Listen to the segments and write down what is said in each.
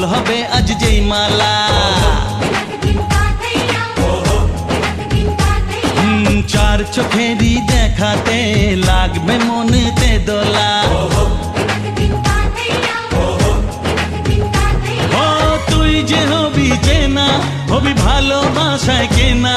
ফুল হবে আজ যেই মালা। চার চোখেরই দেখাতে লাগবে মনেতে দোলা। তুই যে হবি চেনা হবি ভালোবাসায় কেনা।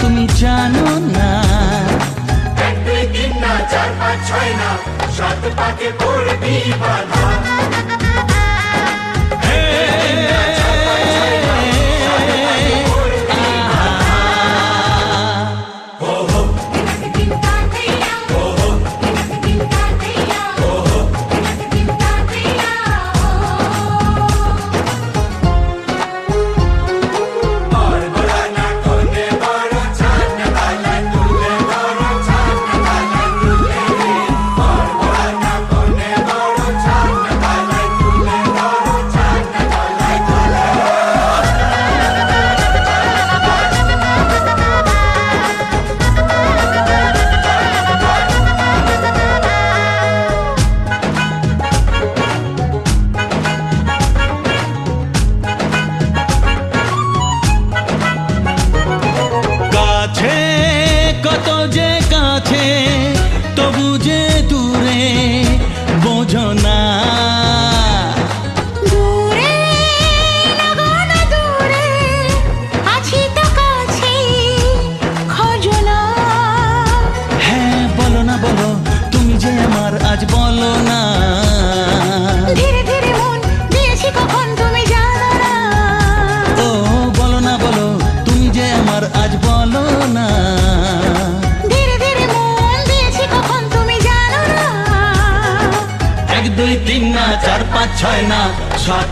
তুমি জানো না। এক চার পাঁচ ছয় না সাত পাকে পড়বি বাধা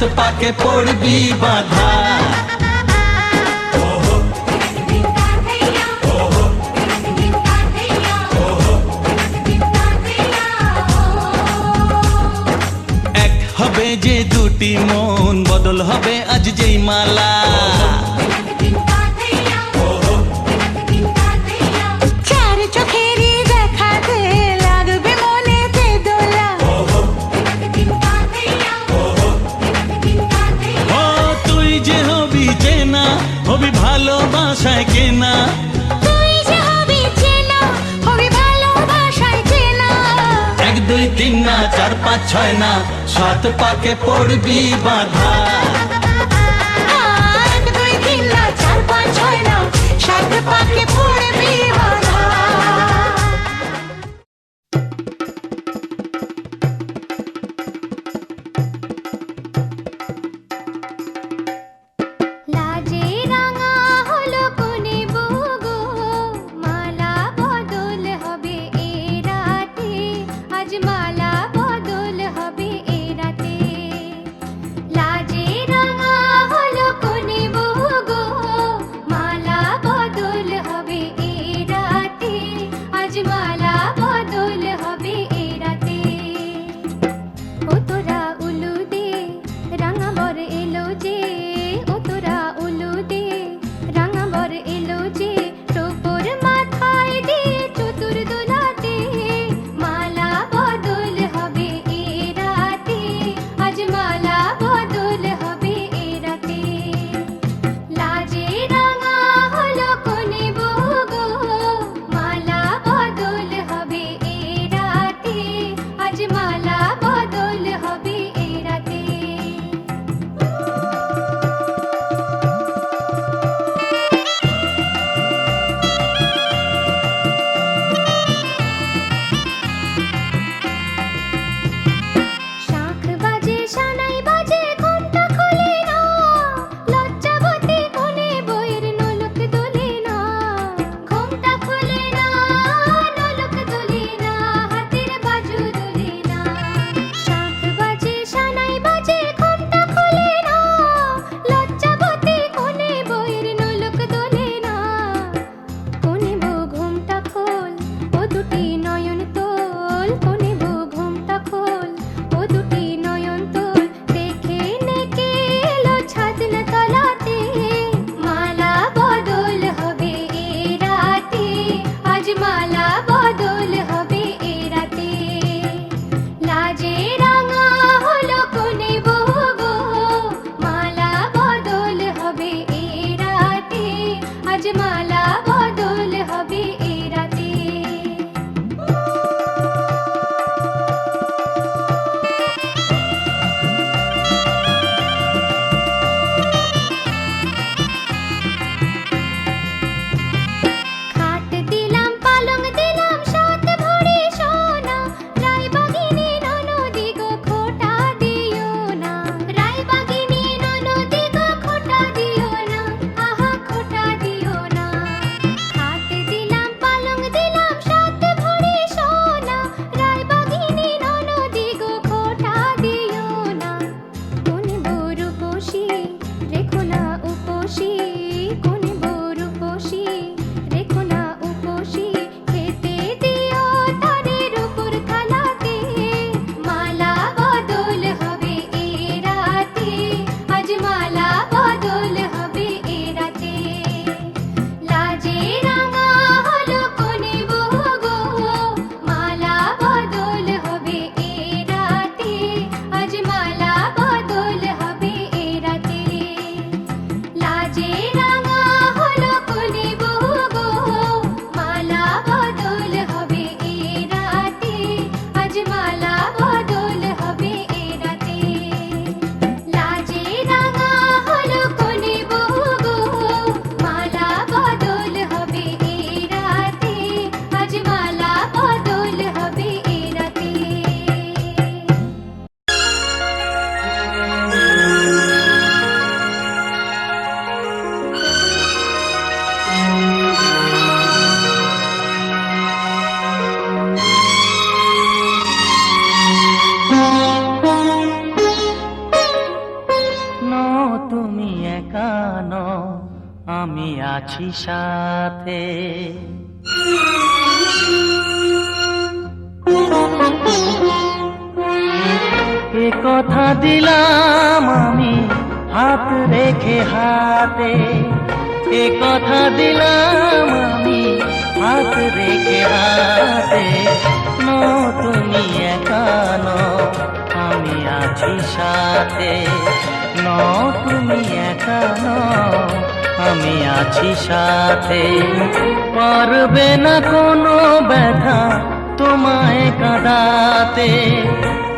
হাত পাকে পড়বি বাধা। যে দুটি মন বদল হবে আজ যেই মালা। ছয় না, সাত পাকে পড়বি বাধা। এক দুই, তিন না, চার, পাঁচ, ছয় না, সাত পাকে পড়বি এ কথা দিলাম আমি, হাত রেখে হাতে। নো, তুমি একানো আমি আছি সাথে। ন, তুমি একানো আমি আছি সাথে। পারবে না কোনো ব্যথা তোমায় কাঁদাতে।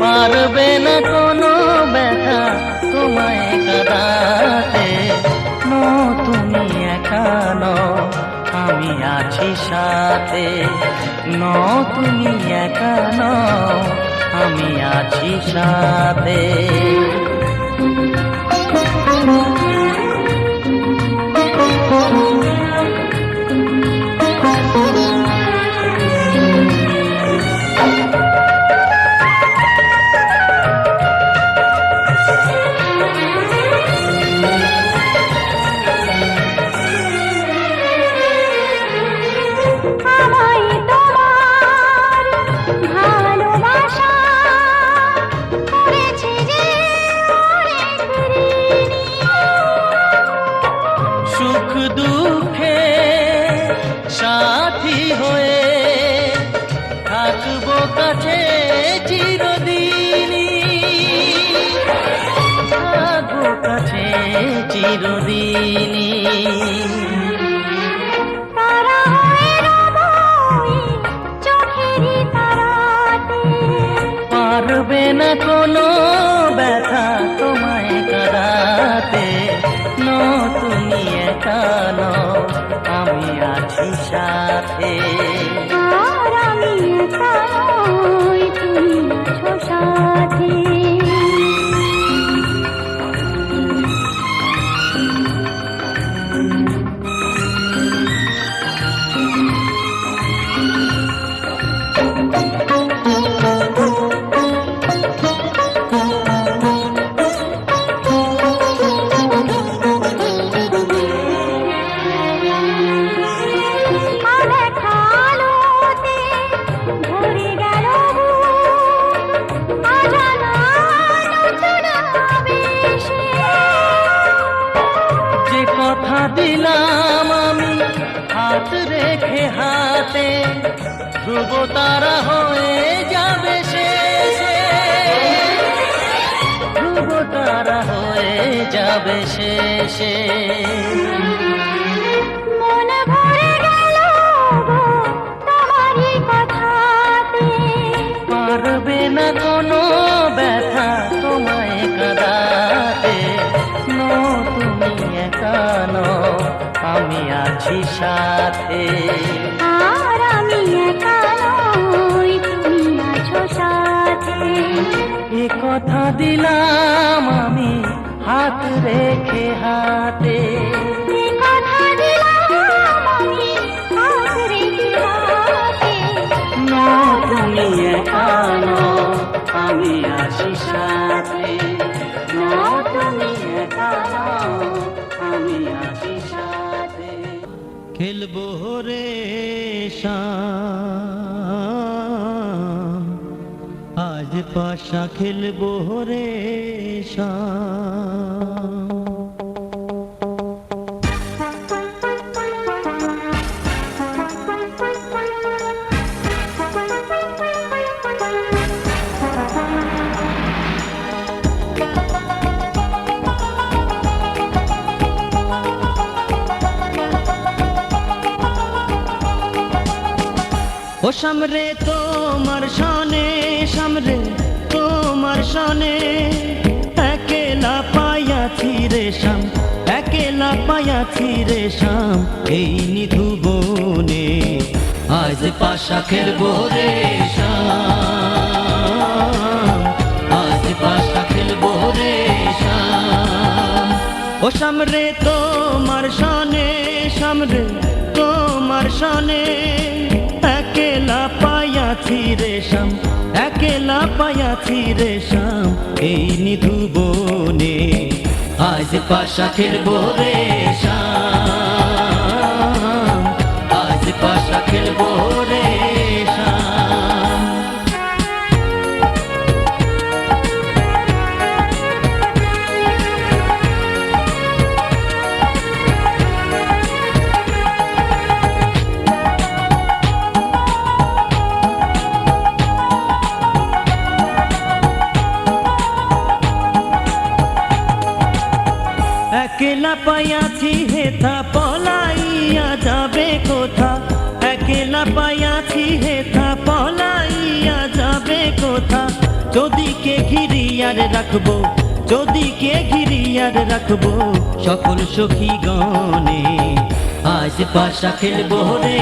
পারবে না কোনো ব্যথা তোমায় কাঁদাতে। একানো আমি আছি সাথে। ন তুমি একান আমি আছি সাথে। আমায় তারাতে। পারবে না কোনো ব্যথা তোমায় কাঁদাতে। নো তুমি একানো আমি আছি সাথে। পারবে না কোনো ব্যথা তোমায় কাদাতে। নো তুমি একানো আমি আছি সাথে। আর আমি একা তুমি আছো সাথে। এ কথা দিলাম আমি হাত রেখে হাতে তুমি একানো আমি আছি সাথে। তুমি একানো আমি আছি সাথে। খেলব রে শাম পাশা খেলব রে শাম ও সামরে তোমার সনে সামরে তোমার সনে একেলা পায়াছি রে শাম, একেলা পায়াছি রে শাম এই নিধু বনে। আজ পাশা খেলব রে শাম, আজ পাশা খেলব রে শাম। ও সামরে তোমার সনে সামরে তোমার সনে পায়াছি রেশম একেলা পায়াছি রে শাম এই নিধু বনে আজ পাশা খেলব রেশম আজ পাশা খেলব একলা পাইয়াছি হেথা পলাইয়া যাবে কোথা? যদি কে ঘিরিয়ার রাখব, যদি কে ঘিরিয়ার রাখব সকল সখী গনে আজ পাশা খেলব রে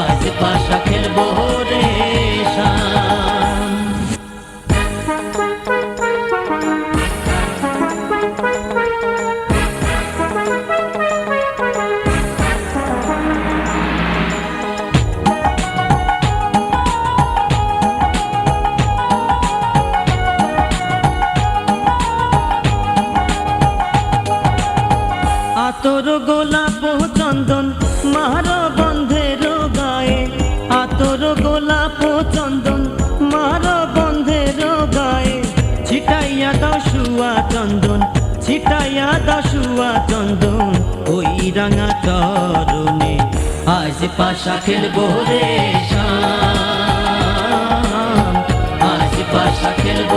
আজ পাশা খেলব রে গোলাপ চন্দন, মার বন্ধের গায়ে। ছিটাইয়া দশুয়া চন্দন, ছিটাইয়া দশুয়া চন্দন। ওই রাঙা চরণে আজ পাশা খেলব রে শাম। আজ পাশা খেলব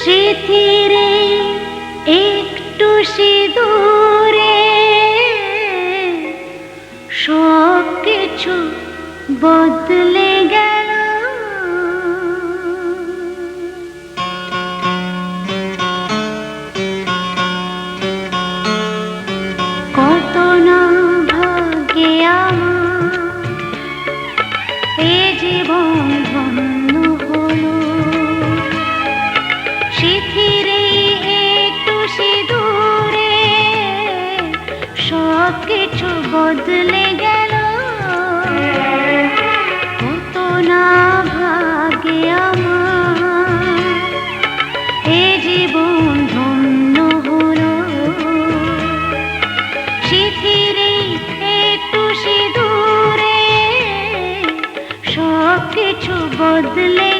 স্মৃতিরে একটু সিঁদুরে। সব কিছু বদলে কিছু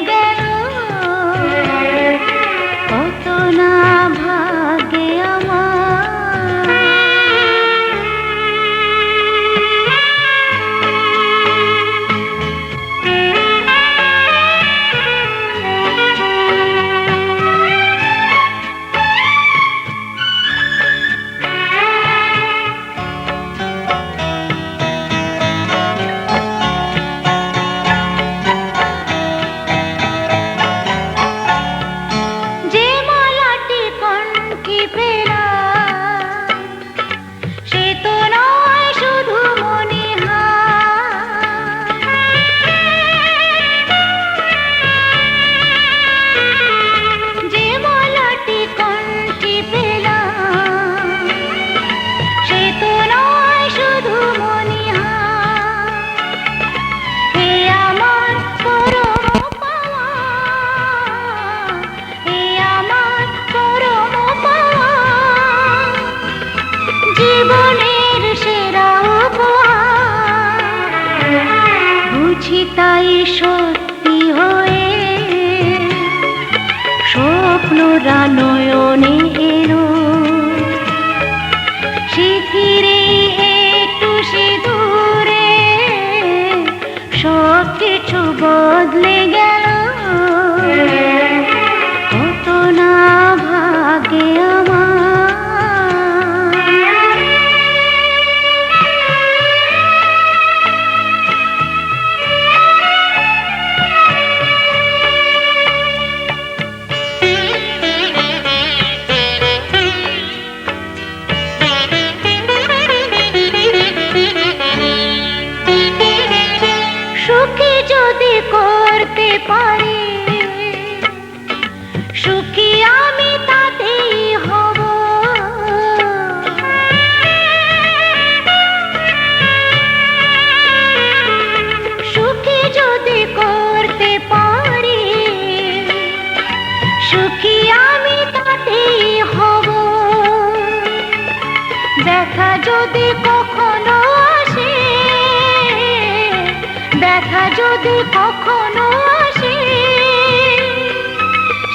যদি কখনো আসে,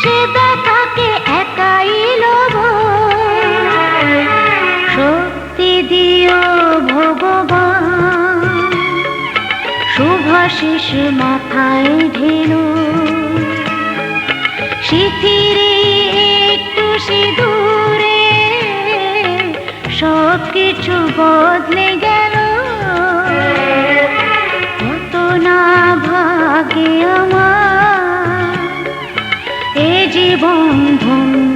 সে তাকে একাই লোভ শক্তি দিও ভগবান শুভাশিস মাথায় ঢেলো শিথিরে একটু সিঁদুরে সব কিছু বদলে গেল। 当当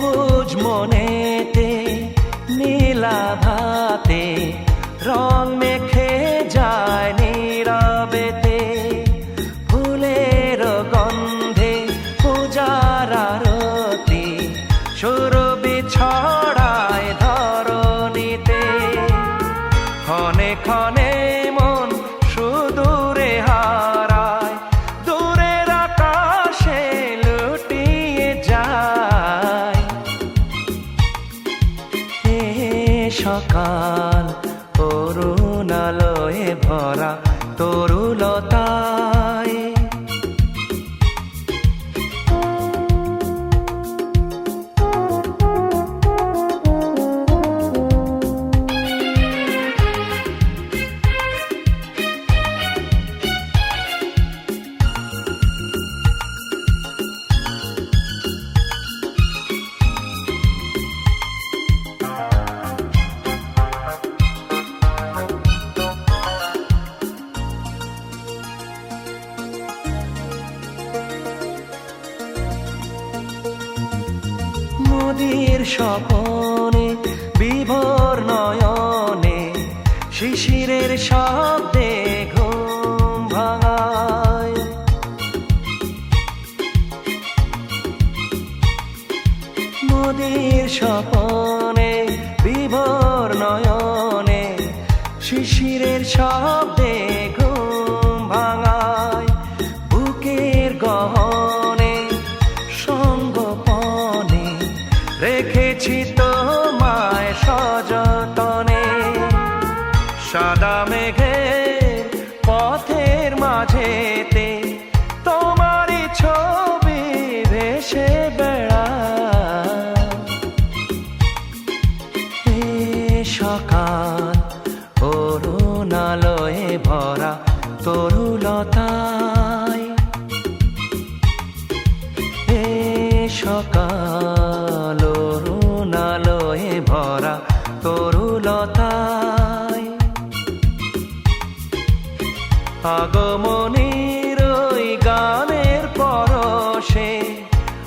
সবুজ মনেতে নীলা ভাতে রং মেখে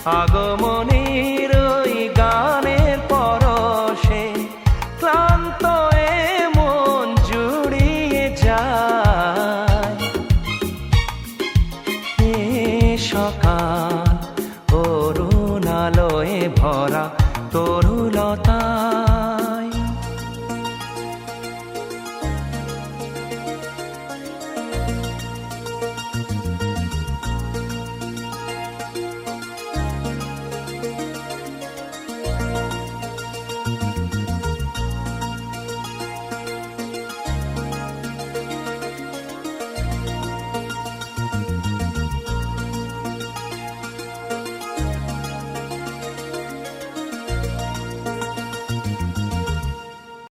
আগমনের